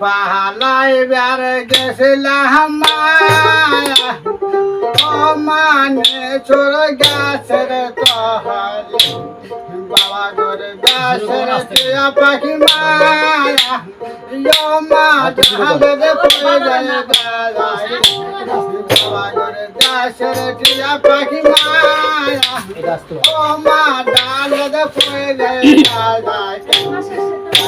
পাহালাই বের গেছিলাম মায়া। ও মানে চোর গাছের তহলে। বাবা গোর গাছের টিয়া পাখি মায়া। ইয়ো মা জাহালে পড়ে যায় দাদাই বাবা গোর গাছের টিয়া পাখি মায়া। ও মা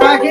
পাখি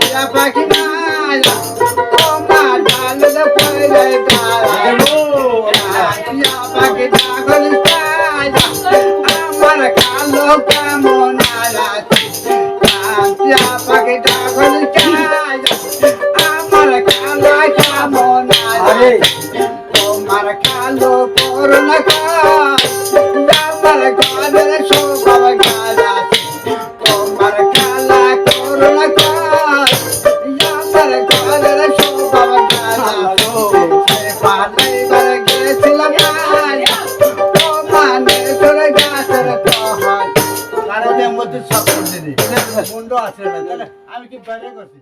E a amor, amor, amor, amor, amor, amor, amor, amor, amor, amor, amor, amor, amor, amor, amor, আছে আমি কি বাইরে করছি?